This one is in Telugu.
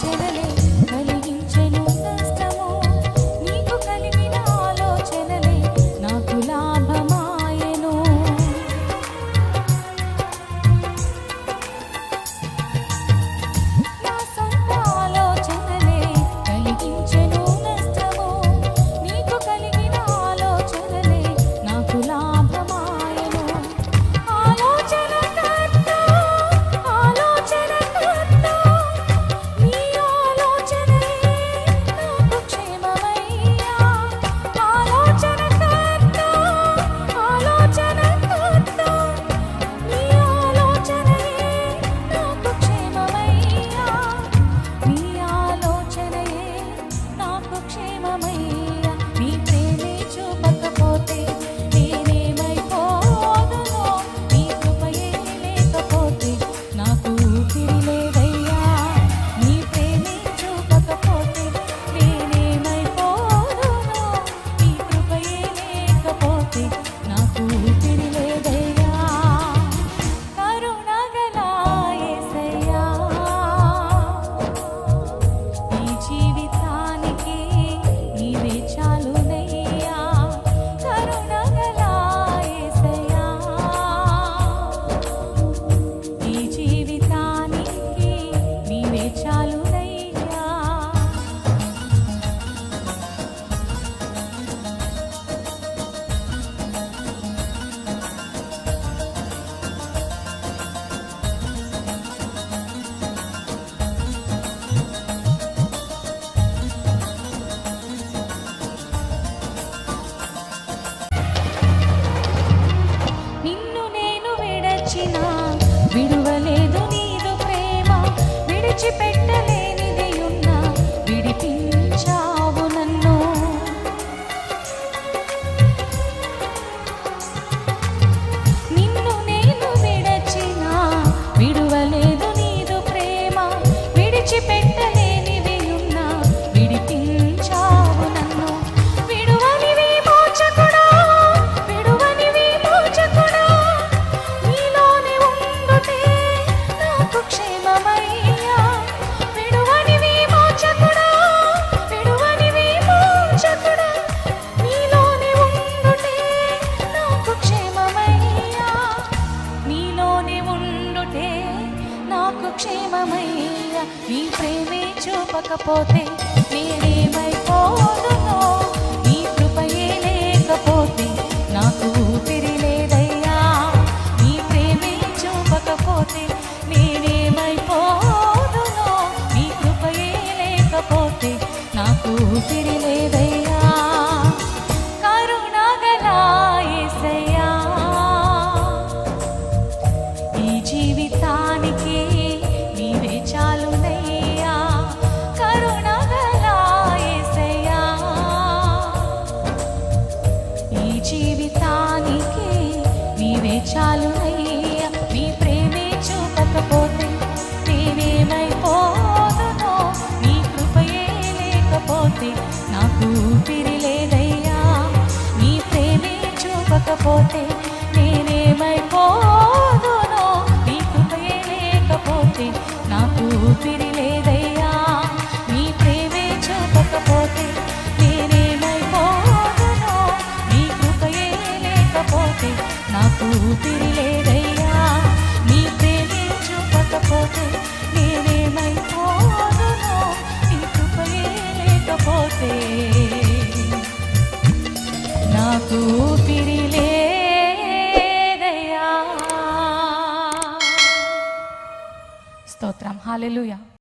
ছেলে నాకు క్షేమమయ్యా నీ ప్రేమే చూపకపోతే నేనేమైపోను నీ కృపయే లేకపోతే నాకు ఊపిరి లేదయ్యా. నీ ప్రేమే చూపకపోతే నేనేమైపోను నీ కృపయే లేకపోతే నాకు ఊపిరి లేదయ్యా. చాలు అయ్యా. మీ ప్రేమే చూపకపోతే నేనేమైపోదునో? మీ కృపయే లేకపోతే నాకు ఊపిరి లేదయ్యా. మీ ప్రేమే చూపకపోతే దిల్లేదయ్యా నీ ప్రేమే చూపకపోతే నేనేమైపోను నీ కృపయే లేకపోతే నాకు ఊపిరి లేదయ్యా. స్తోత్రం. హాలెలుయా.